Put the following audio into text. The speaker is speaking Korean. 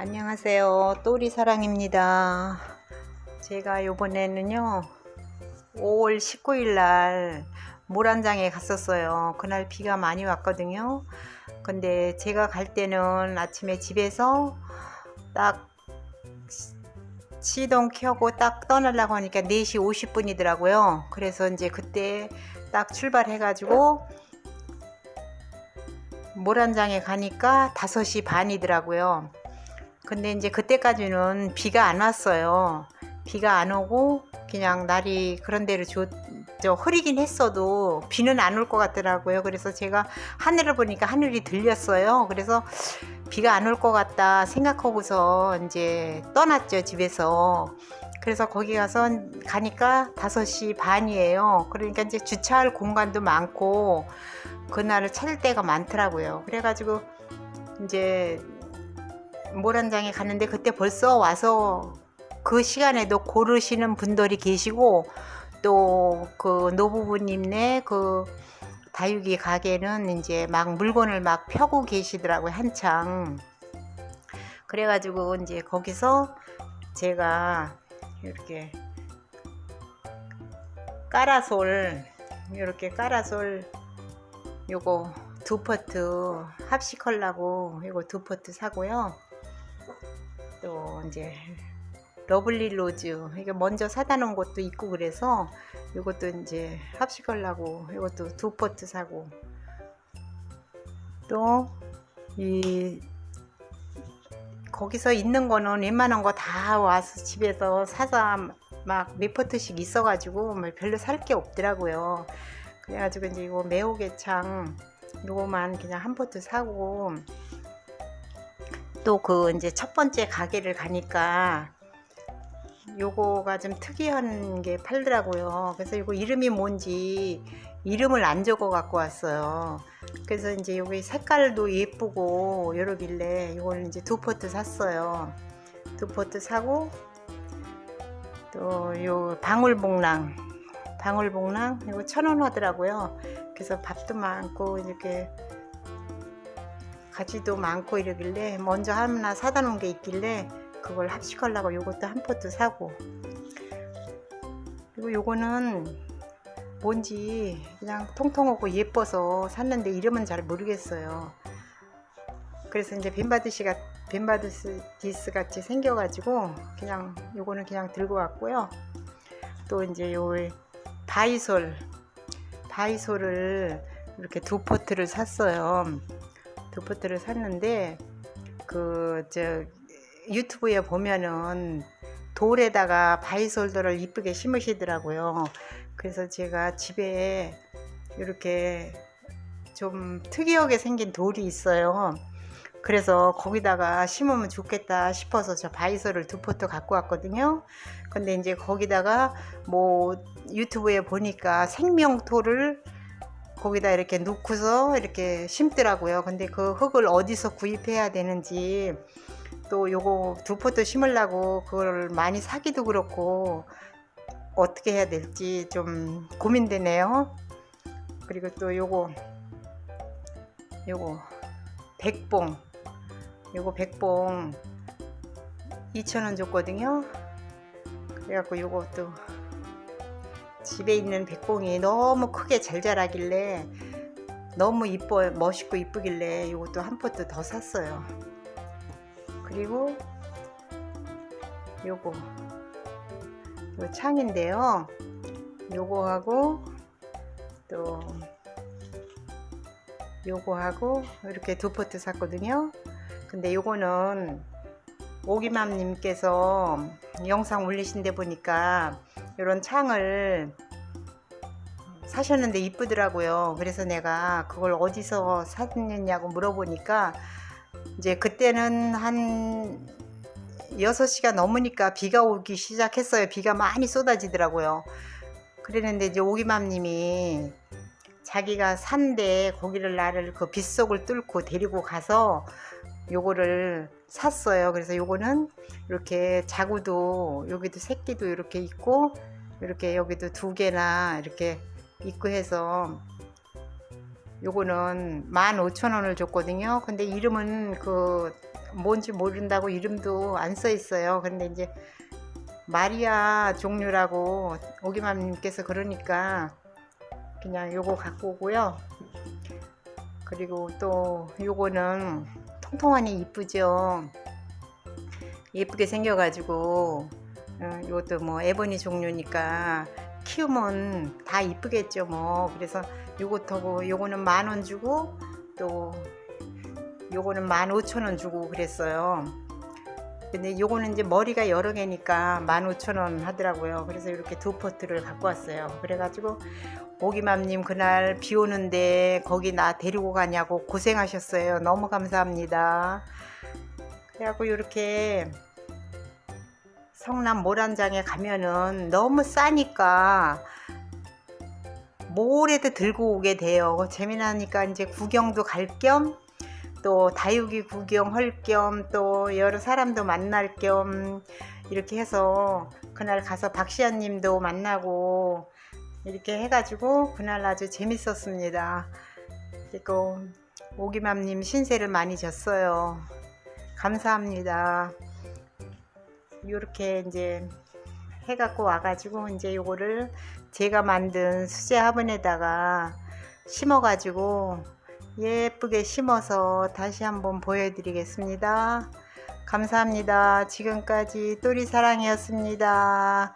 안녕하세요. 또리 사랑입니다. 제가 요번에는요, 5월 19일 날 모란장에 갔었어요. 그날 비가 많이 왔거든요. 근데 제가 갈 때는 아침에 집에서 딱 시동 켜고 딱 떠나려고 하니까 4시 50분이더라고요. 그래서 이제 그때 딱 출발해 가지고 모란장에 가니까 5시 반이더라고요. 근데 이제 그때까지는 비가 안 왔어요. 비가 안 오고 그냥 날이 그런 대로 조, 저 흐리긴 했어도 비는 안 올 것 같더라고요. 그래서 제가 하늘을 보니까 하늘이 들렸어요. 그래서 비가 안 올 것 같다 생각하고서 이제 떠났죠, 집에서. 그래서 거기 가서 가니까 5시 반이에요. 그러니까 이제 주차할 공간도 많고 그날을 찾을 때가 많더라고요. 그래가지고 이제 모란장에 갔는데 그때 벌써 와서 그 시간에도 고르시는 분들이 계시고 또 그 노부부님네 그 다육이 가게는 이제 막 물건을 막 펴고 계시더라고요 한창. 그래가지고 이제 거기서 제가 이렇게 까라솔 이렇게 까라솔 요거 두 포트 합식하려고 이거 두 포트 사고요 또 이제 러블리 로즈 이게 먼저 사다 놓은 것도 있고 그래서 이것도 이제 합식하려고 이것도 두 포트 사고 또 이 거기서 있는 거는 웬만한 거 다 와서 집에서 사서 막 몇 포트씩 있어 가지고 뭐 별로 살 게 없더라고요. 그래가지고 이제 이거 매오개창 요거만 그냥 한 포트 사고 또 그 이제 첫 번째 가게를 가니까 요거가 좀 특이한 게 팔더라고요. 그래서 이거 이름이 뭔지 이름을 안 적어 갖고 왔어요. 그래서 이제 여기 색깔도 예쁘고 이러길래 이걸 이제 두 포트 샀어요. 두 포트 사고 또 요 방울복랑 방울복랑 이거 천 원 하더라고요. 그래서 밥도 많고 이렇게 가지도 많고 이러길래 먼저 하나 사다 놓은 게 있길래 그걸 합식하려고 요것도 한 포트 사고 그리고 요거는 뭔지 그냥 통통하고 예뻐서 샀는데 이름은 잘 모르겠어요. 그래서 이제 벤바드시가 벤바드스 같이 생겨가지고 그냥 요거는 그냥 들고 왔고요. 또 이제 요 바이솔 바이솔을 이렇게 두 포트를 샀어요. 두 포트를 샀는데 그 저 유튜브에 보면은 돌에다가 바이솔들을 이쁘게 심으시더라고요. 그래서 제가 집에 이렇게 좀 특이하게 생긴 돌이 있어요. 그래서 거기다가 심으면 좋겠다 싶어서 저 바이솔을 두 포트 갖고 왔거든요. 근데 이제 거기다가 뭐 유튜브에 보니까 생명토를 거기다 이렇게 놓고서 이렇게 심더라고요. 근데 그 흙을 어디서 구입해야 되는지 또 요거 두 포트 심으려고 그걸 많이 사기도 그렇고 어떻게 해야 될지 좀 고민되네요. 그리고 또 요거 요거 백봉 요거 백봉 2,000원 줬거든요. 그래갖고 요것도 집에 있는 백봉이 너무 크게 잘 자라길래 너무 이뻐 멋있고 이쁘길래 이것도 한 포트 더 샀어요. 그리고 요거 요 창인데요. 요거하고 또 요거하고 이렇게 두 포트 샀거든요. 근데 요거는 오기맘님께서 영상 올리신 데 보니까 이런 창을 사셨는데 이쁘더라고요. 그래서 내가 그걸 어디서 샀느냐고 물어보니까 이제 그때는 한 6시가 넘으니까 비가 오기 시작했어요. 비가 많이 쏟아지더라고요. 그랬는데 이제 오기맘님이 자기가 산데 거기를 나를 그 빗속을 뚫고 데리고 가서 요거를 샀어요. 그래서 요거는 이렇게 자구도 여기도 새끼도 이렇게 있고 이렇게 여기도 두 개나 이렇게 있고 해서 요거는 15,000원을 줬거든요. 근데 이름은 그 뭔지 모른다고 이름도 안 써 있어요. 근데 이제 마리아 종류라고 오기맘님께서 그러니까 그냥 요거 갖고 오고요. 그리고 또 요거는 통통하니 이쁘죠. 예쁘게 생겨가지고 어, 이것도 뭐 에보니 종류니까 키우면 다 이쁘겠죠 뭐. 그래서 요것하고 요거는 만 원 주고 또 요거는 만 오천 원 주고 그랬어요. 근데 요거는 이제 머리가 여러 개니까 만 오천 원 하더라고요. 그래서 이렇게 두 포트를 갖고 왔어요. 그래가지고 오기맘님 그날 비 오는데 거기 나 데리고 가냐고 고생하셨어요. 너무 감사합니다. 그래갖고 이렇게 성남 모란장에 가면은 너무 싸니까 뭐래도 들고 오게 돼요. 재미나니까 이제 구경도 갈 겸 또 다육이 구경할 겸 또 여러 사람도 만날 겸 이렇게 해서 그날 가서 박시아 님도 만나고 이렇게 해가지고 그날 아주 재밌었습니다. 그리고 오기맘님 신세를 많이 졌어요. 감사합니다. 이렇게 이제 해갖고 와가지고 이제 요거를 제가 만든 수제 화분에다가 심어가지고 예쁘게 심어서 다시 한번 보여드리겠습니다. 감사합니다. 지금까지 또리 사랑이었습니다.